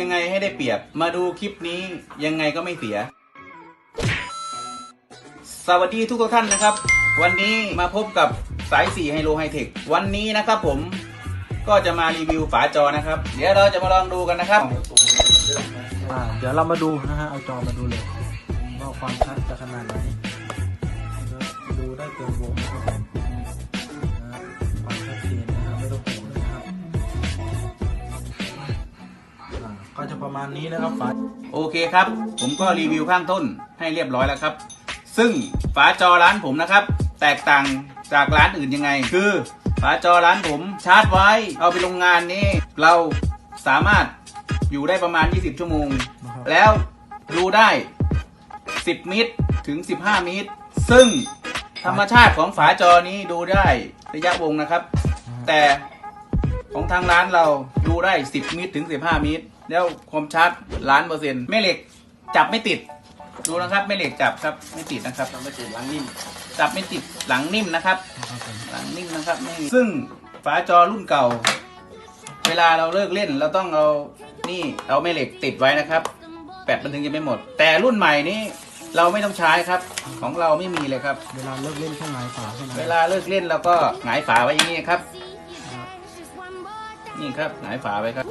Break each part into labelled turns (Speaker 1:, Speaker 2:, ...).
Speaker 1: ยังไงให้ได้เปรียบ มาดูคลิปนี้ยังไงก็ไม่เสีย สวัสดีทุกท่านนะครับ วันนี้มาพบกับสาย4ไฮโลไฮเทควันนี้นะครับผมก็จะมารีวิวฝาจอนะครับ เดี๋ยวเราจะมาลองดูกันนะครับ
Speaker 2: อ่าเดี๋ยวเรามาดูนะฮะเอาจอมาดูเลยว่าความชัดจะขนาดไหนดูได้เต็ม ก็จะประมาณนี้นะครับฝา
Speaker 1: โอเคครับ ผมก็รีวิวข้างต้นให้เรียบร้อยแล้วครับ ซึ่งฝาจอร้านผมนะครับ แตกต่างจากร้านอื่นยังไง คือฝาจอร้านผมชาร์จไว้ เอาไปโรงงานนี้เราสามารถอยู่ได้ประมาณ 20 ชั่วโมง
Speaker 2: นะครับ
Speaker 1: แล้วดูได้ 10 มิตรถึง 15 มิตร ซึ่งธรรมชาติของฝาจอนี้ดูได้ระยะวงนะครับ แต่ของทางร้านเราดูได้ 10 มิตรถึง 15 มิตร แล้วความชาร์จล้านเปอร์เซ็นต์แม่เหล็กจับไม่ติด ดูนะครับแม่เหล็กจับครับไม่ติดนะครับ
Speaker 2: ทำให้ติดล้างนิ่ม
Speaker 1: จับไม่ติดหลังนิ่มนะครับ
Speaker 2: นะครับผม
Speaker 1: หลังนิ่มนะครับไม่มีซึ่งฝาจอรุ่นเก่า เวลาเราเลิกเล่นเราต้องเอานี่เอาแม่เหล็กติดไว้นะครับแปดมันถึงจะไม่หมด แต่รุ่นใหม่นี้เราไม่ต้องใช้ครับ ของเราไม่มีเลยครับ
Speaker 2: เวลาเลิกเล่นแค่ไหนฝาแค่นั้น
Speaker 1: เวลาเลิกเล่นเราก็หงายฝาไว้อย่างนี้ครับ นี่ครับหงายฝาไว้ครับ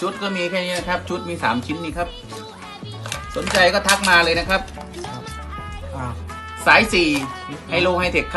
Speaker 1: ชุดก็มีแค่นี้นะครับ ชุดมี 3 ชิ้นนี่ครับ สนใจก็ทักมาเลยนะครับ
Speaker 2: อ่า
Speaker 1: สาย4ไฮโลไฮเทคครับ